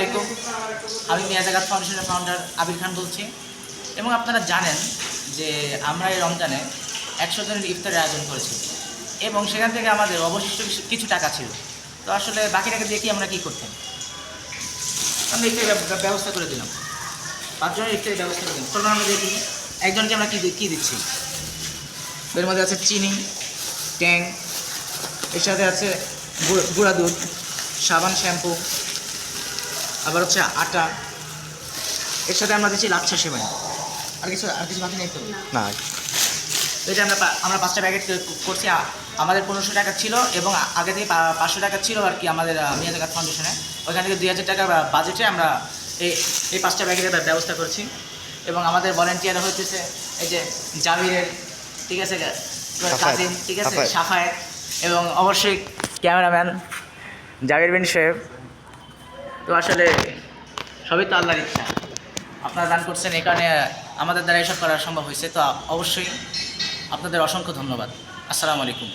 আলাইকুম। আমি মিয়াজাগাত ফাউন্ডেশনের ফাউন্ডার আবির খান বলছি। এবং আপনারা জানেন যে আমরা এই রমজানে একশো জনের ইফতারের আয়োজন করেছি। এবং সেখান থেকে আমাদের অবশিষ্ট কিছু- টাকা ছিল। তো আসলে বাকি টাকা দিয়ে কি আমরা কী করতাম? আমরা ইফতারের ব্যবস্থা করে দিলাম। পাঁচজনের ইফতারের ব্যবস্থা করে দিলাম। চলুন আমরা দেখি একজনকে আমরা কী কী দিচ্ছি। এর মধ্যে আছে চিনি, ট্যাং, এর সাথে আছে গুঁড়া দুধ, সাবান, শ্যাম্পু আবার হচ্ছে আটা। এর সাথে আমরা দিচ্ছি লাচ্ছা সেমাই। আর কিছু আর কিছু বাকি নেই তো? না। এটা আমরা আমরা পাঁচটা প্যাকেট করছি আমাদের পনেরোশো টাকা ছিল এবং আগে থেকে পাঁচশো টাকা ছিল আর কি আমাদের মিয়া জাগাত ফাউন্ডেশনে ওইখান থেকে দুই হাজার টাকা বাজেটে আমরা এই এই পাঁচটা প্যাকেটের ব্যবস্থা করছি। এবং আমাদের ভলেন্টিয়ার হইতেছে এই যে জাবিরের ঠিক আছে কাজিন ঠিক আছে। সাফায়েত। এবং অবশ্যই ক্যামেরাম্যান জাবির বিন সাহেব। তো আসলে সবই তো আল্লাহর ইচ্ছা। আপনারা দান করছেন এখানে আমাদের দ্বারা এসব করা সম্ভব হয়েছে। তো অবশ্যই আপনাদের অসংখ্য ধন্যবাদ। আসসালামু আলাইকুম।